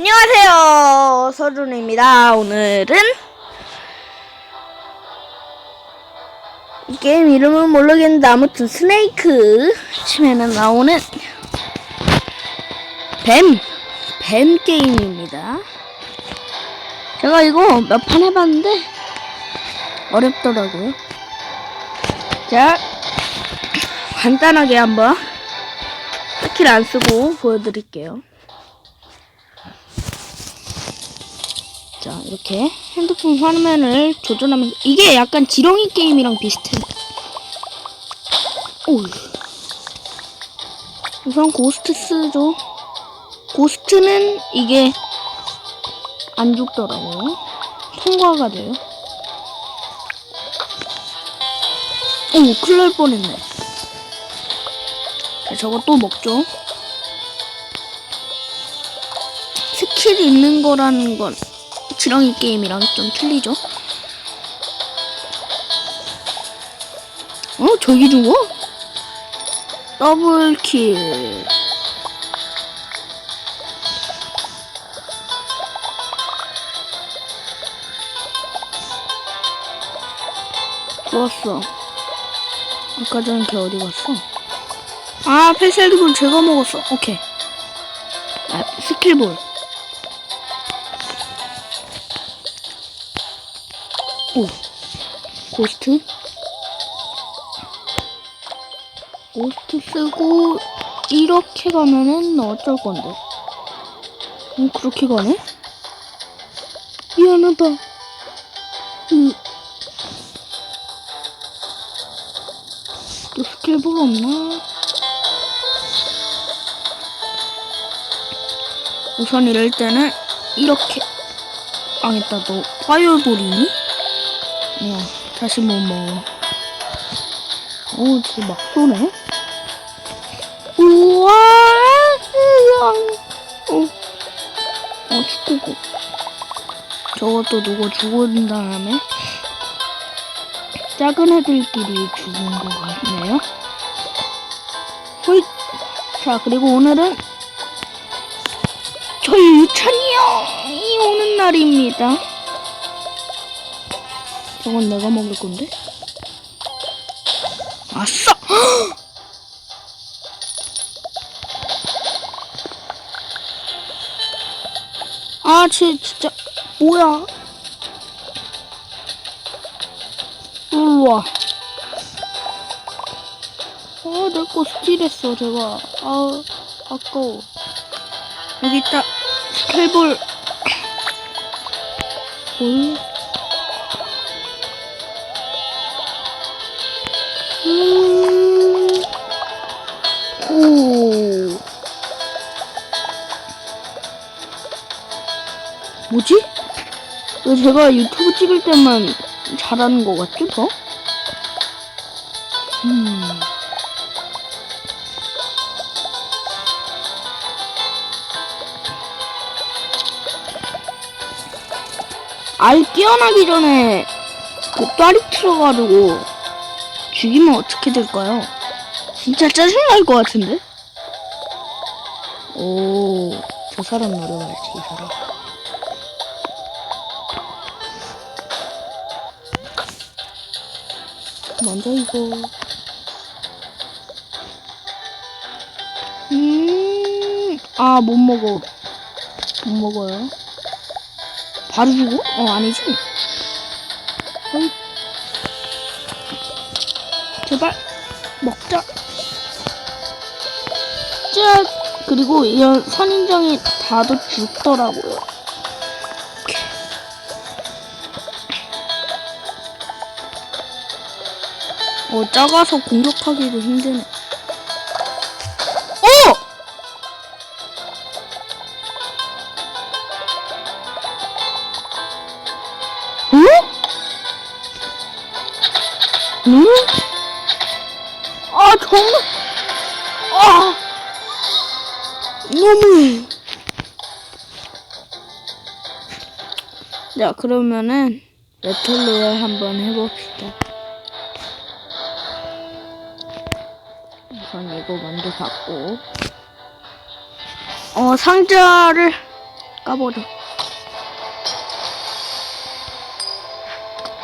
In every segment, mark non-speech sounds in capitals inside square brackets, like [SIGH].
안녕하세요. 서준입니다. 오늘은 이 게임 이름은 모르겠는데 아무튼 스네이크 치면은 나오는 뱀! 뱀 게임입니다. 제가 이거 몇 판 해봤는데 어렵더라고요. 자 간단하게 한번 스킬 안 쓰고 보여드릴게요 자 이렇게 핸드폰 화면을 조절하면서 이게 약간 지렁이 게임이랑 비슷해. 오 우선 고스트 쓰죠. 고스트는 이게 안 죽더라고요 통과가 돼요. 오 큰일 날 뻔했네. 자, 저거 또 먹죠. 스킬 있는 거라는 건 지렁이 게임이랑 좀 틀리죠? 어? 저기 죽어? 더블킬. 좋았어. 아까 전에 걔 어디 갔어? 아, 페셀드볼 제가 먹었어. 오케이. 아, 스킬볼. 오, 고스트. 고스트 쓰고 이렇게 가면은 어쩔 건데? 어, 그렇게 가네? 미안하다. 음. 또 스킬볼 없나? 우선 이럴 때는 이렇게 망했다. 너 파이어볼이니? 야, 다시 못 먹어. 오, 쟤막 쏘네? 우와, 세상. 어, 어, 축구고. 저것도 누구 죽은 다음에 작은 애들끼리 죽은 것 같네요. 호잇. 자, 그리고 오늘은 저희 유찬이 형이 오는 날입니다. 저건 내가 먹을 건데? 아싸! [GASPS] 아, 쟤 진짜 뭐야? 우와. 아, 내 거 스틸했어, 제가. 아, 아까워. 여기 있다. 스켈볼. [CLEARS THROAT] 볼. 뭐지? 왜 제가 유튜브 찍을 때만 잘하는 것 같죠, 더? 음. 알 깨어나기 전에 그 딸이 틀어가지고 죽이면 어떻게 될까요? 진짜 짜증날 것 같은데? 오, 저 사람 노려야지, 이 사람. 먼저 이거. 음, 아, 못 먹어. 못 먹어요. 바로 죽어? 어, 아니지? 어이. 제발 먹자. 짠. 그리고 이런 선인장이 다도 죽더라고요. 어 작아서 공격하기도 힘드네. 어! 응? 응? 아 정말 아 너무 자 그러면은 레틀로얄 한번 해봅시다 우선 이거 먼저 받고 어 상자를 까버려.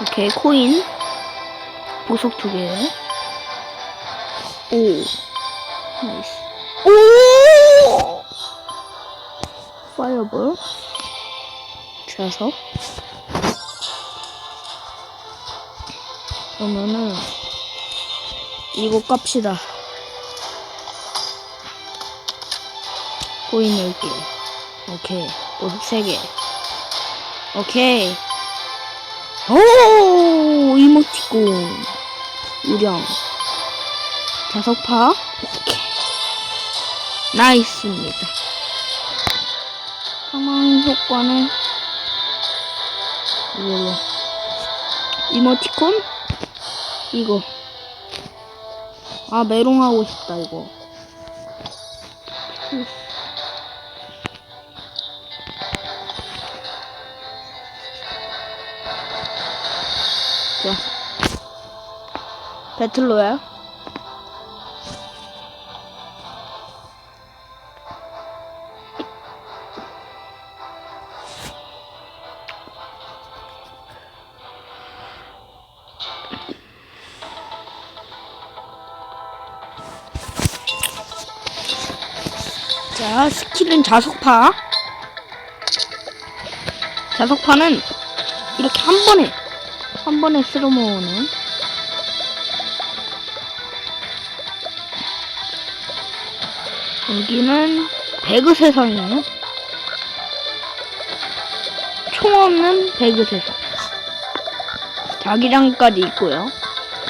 오케이, 코인. 보석 두 개. 오. 나이스. 오! 파이어볼. 자석. 그러면은, 이거 깝시다. 코인 10개. 오케이. 보석 3개. 오케이. 오! 이모티콘. 유령. 자석파. 오케이. 나이스입니다. 상황 효과는 이걸로. 이모티콘? 이거. 아, 메롱하고 싶다, 이거. 자. 배틀로야. 자, 스킬은 자석파. 자석파는 이렇게 한 번에, 한 번에 쓸어 모으는. 여기는 배그 세상이에요. 총 없는 배그 세상. 자기장까지 있고요.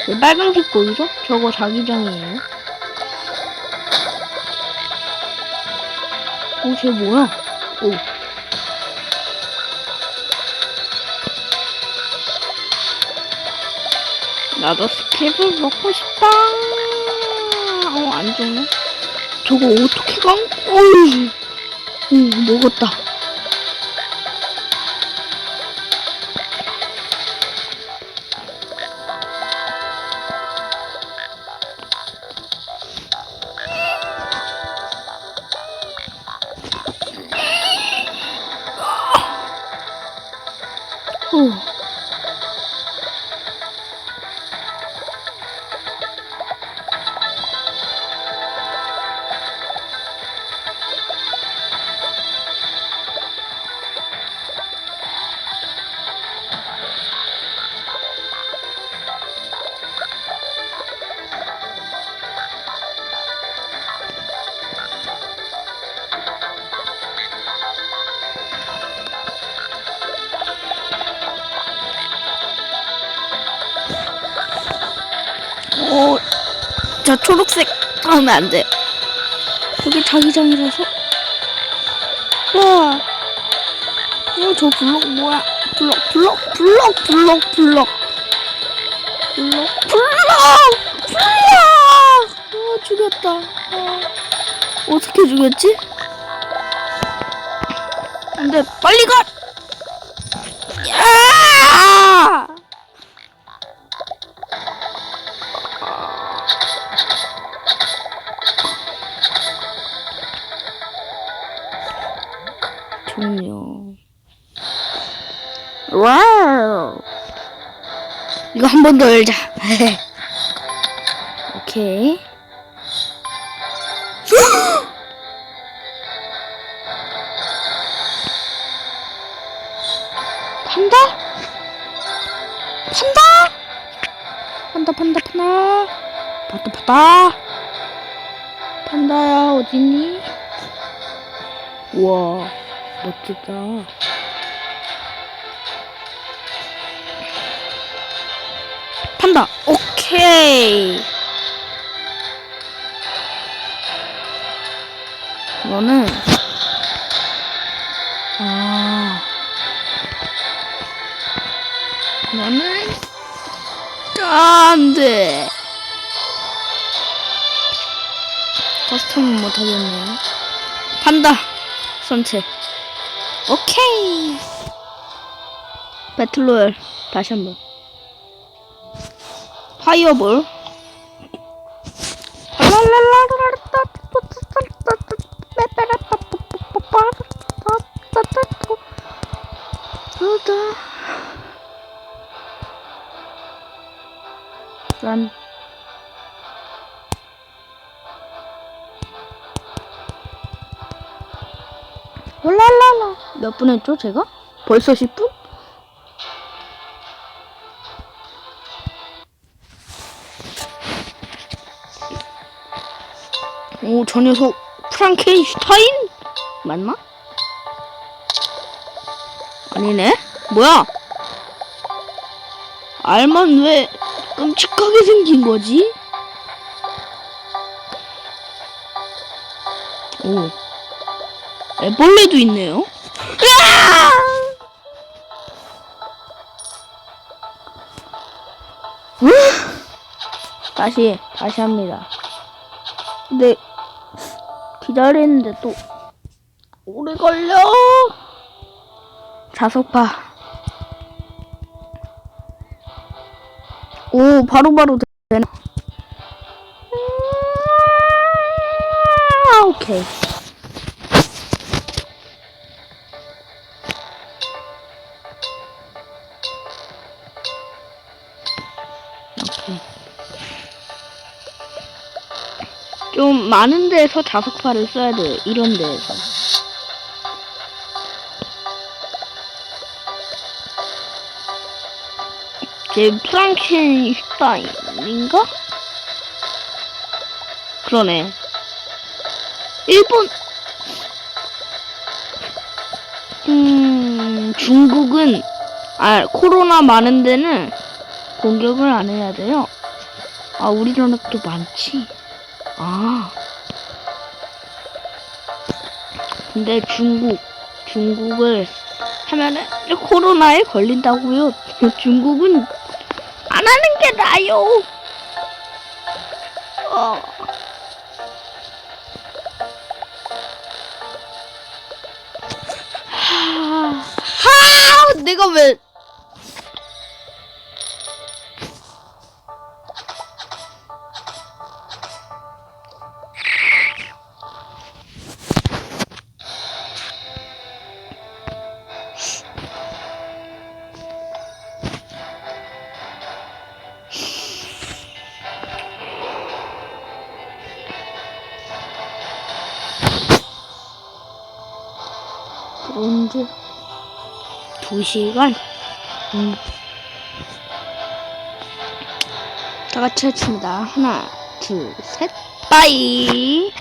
이 빨간색 보이죠? 저거 자기장이에요. 오, 쟤 뭐야? 오. 나도 스케이블 먹고 싶다. 어, 안 좋네. 저거 어떻게 간? 어이. 응, 먹었다. 오, 저 초록색 하면 안 돼. 여기 자기장이라서. 와. 어, 저 블럭 뭐야? 블럭, 블럭, 블럭, 블럭, 블럭. 블럭, 블럭! 블럭! 어, 죽였다. 어. 어떻게 죽였지? 안 돼, 빨리 가! 야! 이거 한 번 더 열자. [LAUGHS] 오케이. [GASPS] 판다? 판다? 판다, 판다, 판다. 판다, 판다. 판다야, 어딨니? 우와, 멋지다. 판다, 오케이. 이거는, 아, 이거는, 안 돼. 커스텀은 못하겠네. 판다. 선체. 오케이. 배틀로얄. 다시 한 번. 파이어볼. 난 랄랄라 몇 분 했죠 제가? 벌써 10분? 저 녀석 프랑켄슈타인? 맞나? 아니네? 뭐야? 알만 왜 끔찍하게 생긴 거지? 오. 애벌레도 있네요. 으아! 으! 다시, 다시 합니다. 근데, 기다리는데 또, 오래 걸려! 자석파. 오, 바로바로 되나? 아, 오케이. 오케이. 좀 많은 데에서 자석파를 써야 돼요. 이런 데에서. 제 프랑켄슈타인인가? 그러네. 일본, 음, 중국은, 아, 코로나 많은 데는 공격을 안 해야 돼요. 아, 우리나라 또 많지. 아. 근데 중국, 중국을 하면은 코로나에 걸린다고요. [LAUGHS] 중국은 안 하는 게 나요. 어. 내가 왜? 언제? 두 시간? 음. 다 같이 해칩니다. 하나, 둘, 셋, 빠이!